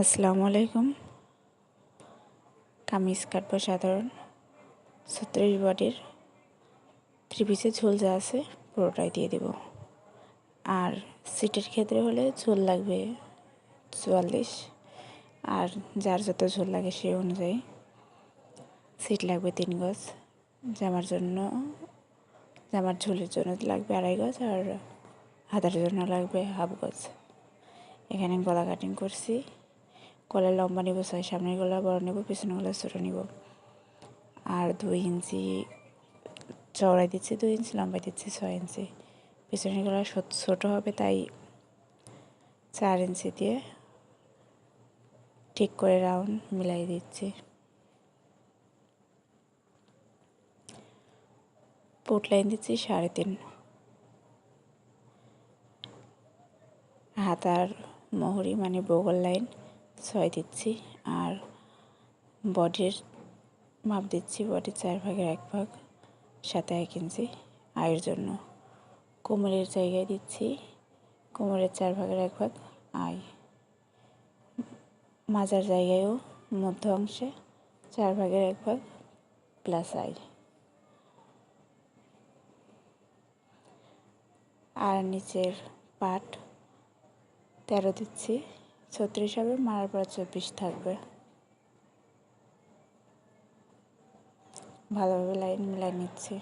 আসসালামু আলাইকুম। কামিজ কাটবো সাধারণ। ছত্রিশ বডির থ্রি পিসের ঝোল যা আছে পুরোটাই দিয়ে দেব। আর সিটের ক্ষেত্রে হলে ঝোল লাগবে চুয়াল্লিশ। আর যার যত ঝোল লাগে সেই অনুযায়ী সিট লাগবে তিন গজ। জামার জন্য, জামার ঝোলের জন্য লাগবে আড়াই গজ আর হাতার জন্য লাগবে হাফ গজ। এখানে গলা কাটিং করছি। গলার লম্বা নেব, ছয় সামনের গলা বড় নেব, পিছনের গলা ছোটো নেব। আর দুই ইঞ্চি চওড়াই দিচ্ছি, দুই ইঞ্চি লম্বাই দিচ্ছি, ছয় ইঞ্চি। পিছনের গলা ছোটো হবে তাই চার ইঞ্চি দিয়ে ঠিক করে রাউন্ড মিলাই দিচ্ছি। পোট লাইন দিচ্ছি সাড়ে তিন। হাতার মোহরি মানে বগল লাইন। ছয় দিচ্ছি আর বডির মাপ দিচ্ছি বডির চার ভাগের এক ভাগ, সাথে এক ইঞ্চি। আয়ের জন্য কোমরের জায়গায় দিচ্ছি, কোমরের চার ভাগের এক ভাগ আয়। মাজার জায়গায়ও মধ্য অংশে চার ভাগের এক ভাগ প্লাস আই আর নিচের পাট তেরো দিচ্ছি। ছত্রিশ হবে, মারার পর চব্বিশ থাকবে। ভালোভাবে লাইন মিলাই নিচ্ছি।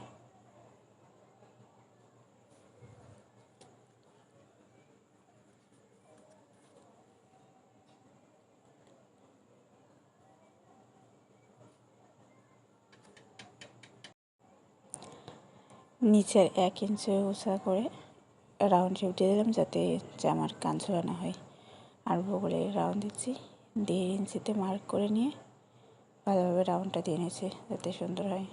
নিচের এক ইঞ্চি উঁচা করে রাউন্ড শেপ দিয়ে দিলাম যাতে জামার কান ঝোলানো হয়। আর বগলে রাউন্ড দিচ্ছি। দেড় ইঞ্চিতে মার্ক করে নিয়ে ভালোভাবে রাউন্ডটা দিয়ে নিয়েছি যাতে সুন্দর হয়।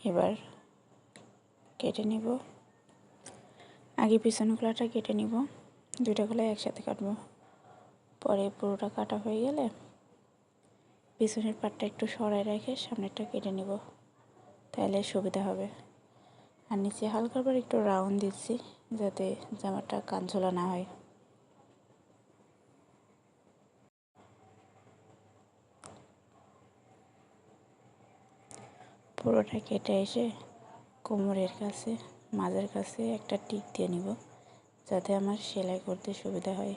এবার কেটে নিব। আগে পিছনের গলাটা কেটে নিব। দুইটা গলা একসাথে কাটবো। পরে পুরোটা কাটা হয়ে গেলে পিছনের পাটটা একটু সরাই রেখে সামনেরটা কেটে নিব। তাহলে সুবিধা হবে। আর নিচে হালকা করে একটু রাউন্ড দিচ্ছি, যাতে জামাটা কাঞ্চলা না হয়। পুরোটা কেটে এসে কোমরের কাছে, মাঝের কাছে একটা টিক দিয়ে নিব, যাতে আমার সেলাই করতে সুবিধা হয়।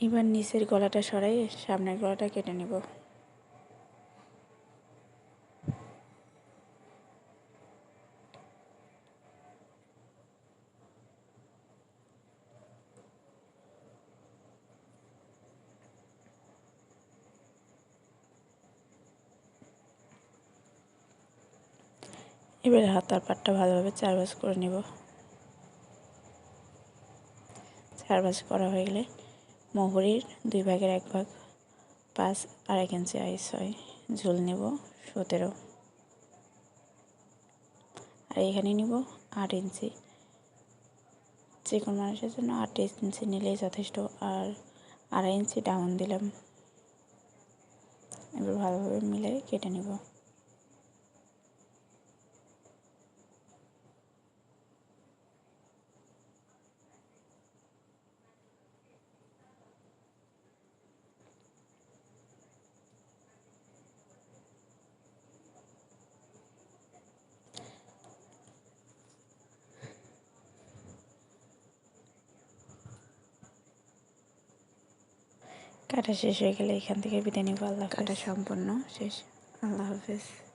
এবার নিচের গলাটা সরাই, সামনের গলাটা কেটে নেব। এবার হাতার পাটটা ভালোভাবে চার ভাজ করে নেব। চার ভাজ করা হয়ে গেলে মোহরির দুই ভাগের এক ভাগ, পাঁচ আর এক ইঞ্চি আইস হয় ঝুল নেব সতেরো। আর এখানে নিব আট ইঞ্চি। যে কোনো মানুষের জন্য আট ইঞ্চি নিলেই যথেষ্ট, আর আড়াই ইঞ্চি ডাউন দিলাম। এবার ভালোভাবে মিলে কেটে নেব। কাটা শেষ হয়ে গেলে এখান থেকে বিদায় নিব। আল্লাহ কাটা সম্পূর্ণ শেষ। আল্লাহ হাফেজ।